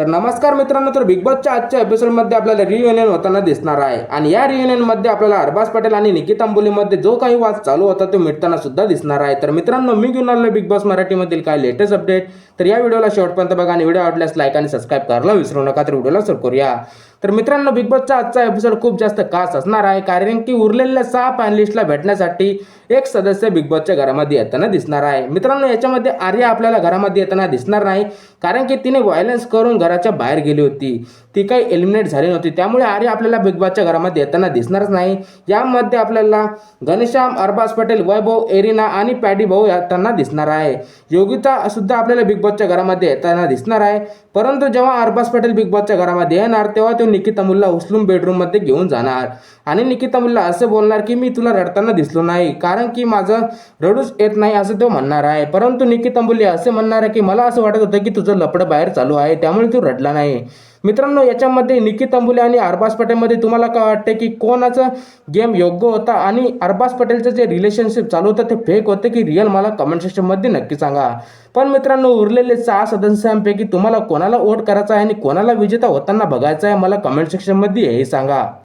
तर नमस्कार मित्रांनो तर बिग बॉसच्या आजच्या एपिसोडमध्ये आपल्याला रियुनियन होताना दिसणार आहे. आणि या रियुनियनमध्ये आपल्याला अरबाज पटेल आणि निकिता अंबोलीमध्ये जो काही वाद चालू होता तो मिटताना सुद्धा दिसणार आहे. तर मित्रांनो मी घेऊन आलो बिग बॉस मराठीमधील काय लेटेस्ट अपडेट तर या व्हिडिओला शेवटपर्यंत बघा आणि व्हिडिओ आवडल्यास लाईक आणि सबस्क्राईब करायला विसरू नका. तर व्हिडिओला सुरू करूया. तर मित्रांनो बिग बॉसचा आजचा एपिसोड खूप जास्त खास असणार आहे कारण की उरलेल्या सहा पॅनलिस्टला भेटण्यासाठी एक सदस्य बिग बॉसच्या घरामध्ये येताना दिसणार आहे. मित्रांनो याच्यामध्ये आर्या आपल्याला घरामध्ये येताना दिसणार नाही कारण की तिने व्हायलन्स करून घराच्या बाहेर गेली होती. ती काही एलिमिनेट झाली नव्हती. त्यामुळे आर्या आपल्याला बिग बॉसच्या घरामध्ये येताना दिसणारच नाही. यामध्ये आपल्याला घनश्याम अरबाज पटेल वैभव एरिना आणि पॅडी भाऊ येताना दिसणार आहे. योगिता सुद्धा आपल्याला बिग बॉसच्या घरामध्ये येताना दिसणार आहे. परंतु जेव्हा अरबाज पटेल बिग बॉसच्या घरामध्ये येणार तेव्हा तो निकिता मुल्ला उचलून बेडरूममध्ये घेऊन जाणार. आणि निकिता मुल्ला असं बोलणार की मी तुला रडताना दिसलो नाही कारण की माझं रडूच येत नाही असं तो म्हणणार आहे. परंतु निकिता मुल्ले असे म्हणणार आहे की मला असं वाटत होतं की तुझं लपडं बाहेर चालू आहे त्यामुळे तू रडला नाही. मित्रांनो याच्यामध्ये निकिता अंबुले आणि अरबाज पटेलमध्ये तुम्हाला काय वाटते की कोणाचं गेम योग्य होता आणि अरबाज पटेलचं जे रिलेशनशिप चालू होतं ते फेक होते की रिअल मला कमेंट सेक्शनमध्ये नक्की सांगा. पण मित्रांनो उरलेले सहा सदस्यांपैकी तुम्हाला कोणाला वोट करायचा आहे आणि कोणाला विजेता होताना बघायचा आहे मला कमेंट सेक्शनमध्ये हेही सांगा.